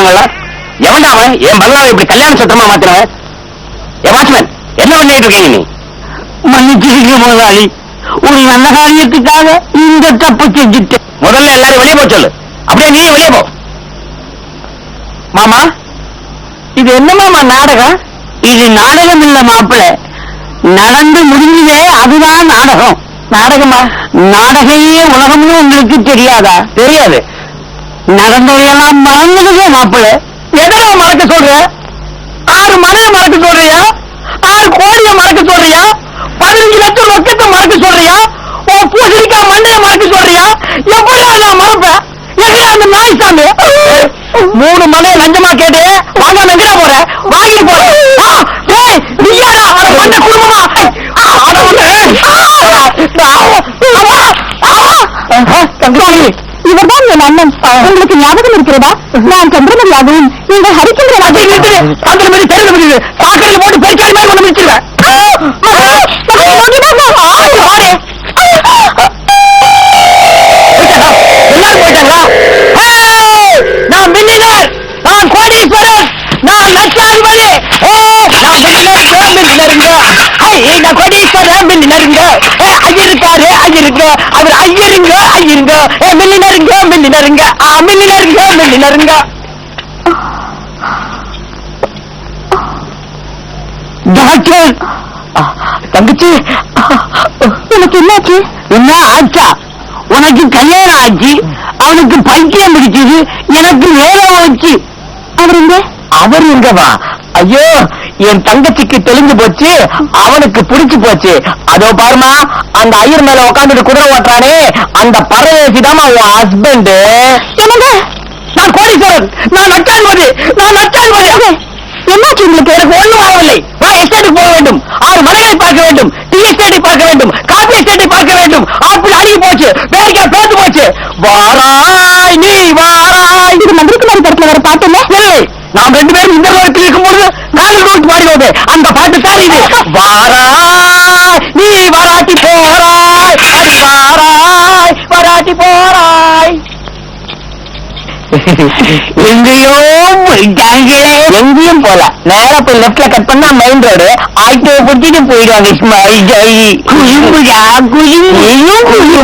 அவங்கள எவன்டா அவன்? என் பங்களாவை இப்படி கல்யாண சத்திரமா மாத்தினவன்? ஏ வாட்ச்மேன் என்ன பண்ணிட்டு இருக்கீங்க நீ? மன்னிச்சிருக்க முதலாளி. ஒரு நல்ல காரியத்துக்காக இந்த தப்பு செஞ்சுட்டேன். முதல்ல எல்லாரும் வெளியே போக சொல்லு. அப்படியே நீ வெளியே போ. மாமா? இது என்ன மாமா நாடகம்? இது நாடகம் இல்ல மாப்பிள. நடந்து முடிஞ்சதே அதுதான் நாடகம். நாடகமா? நாடகையே உலகம்னு உங்களுக்கு தெரியாதா? தெரியாது. நடந்ததையெல்லாம் மறந்துடுதே மாப்பிள்ள எதெல்லாம் மறக்க சொல்ற ஆறு மனைய மறக்க சொல்றியா ஆறு கோழியை மறக்க சொல்றியா பதினஞ்சு லட்சம் ரொக்கத்தை மறக்க சொல்றியா உன் பூசணிக்கா மண்ணைய மறக்க சொல்றியா எப்படி நான் மறப்பேன் எங்க அந்த நாய் சாமி மூணு மனைய லஞ்சமா கேட்டு வாங்க எங்கடா போற வாங்கிட்டு போற டேய், மண்ண குடும்பமா ஆ, தங்கச்சி இவர்தான் என் அண்ணன். உங்களுக்கு ஞாபகம் இருக்கிறதா? நான் சந்திரமதியாகவும் நீங்கள் ஹரிச்சந்திரனாகவும் சந்திரமதி தெரிந்து சாக்கடையில் போட்டு பெருக்காடி மாதிரி கொண்டு முடிச்சிருவேன் நான் மில்லினர் நான் கோடீஸ்வரன் நான் லட்சாதிபதி நான் மில்லினர் மில்லினருங்க ஐ நான் கோடீஸ்வரன் மில்லினருங்க ஐயருக்காரு. ஐயருங்க அவர் ஐயருங்க ஐயருங்க. ஏ மில்லினருங்க மில்லினருங்க. ஆ மில்லினருங்க மில்லினருங்க. டாக்டர்! தங்கச்சி! எனக்கு என்னாச்சு? என்ன ஆச்சா? உனக்கு கல்யாணம் ஆச்சு. அவனுக்கு பைத்தியம் பிடிச்சது. எனக்கு வேலை வச்சு அவர் எங்க? அவர் எங்கவா ஐயோ என் தங்கச்சிக்கு தெளிஞ்சு போச்சு. அவனுக்கு பிடிச்சு போச்சு. அதோ பாருமா அந்த ஐயர் மேல உட்காந்துட்டு குதிரை ஓட்டுறானே அந்த பரவேசிதாமா உன் ஹஸ்பண்ட் என்னங்க? நான் கோடீஸ்வரன். நான் லட்சாதிபதி நான் லட்சாதிபதி என்னாச்சு உங்களுக்கு? எனக்கு ஒண்ணும் ஆகவில்லை. நான் எஸ்டேட்டுக்கு போக வேண்டும். ஆறு மலைகளை பார்க்க வேண்டும். டீ எஸ்டேட்டை பார்க்க வேண்டும். காபி எஸ்டேட்டை பார்க்க வேண்டும். ஆப்பிள் அழுகி போச்சு. பேரிக்காய் பேத்து போச்சு. வாராய் நீ வாராய். இது மந்திரிக்குமாரி படத்துல வர பாட்டு இல்ல நாம் ரெண்டு பேரும் இந்த லோகத்தில் இருக்கும்போது காதல் நோக்கி பாடுவது அந்த பாட்டு தான் இது. வாராய் நீ வராட்டி போராய். அடி வாராய் வராட்டி போராய். எங்கேயோ எங்கேயும் போல. நேரா போய் லெப்ட்ல கட் பண்ணா மெயின் ரோடு ஆட்டோ பிடிச்சிட்டு போயிடுவாங்க. குயிம்புடா குயிம்பு குயிம்பு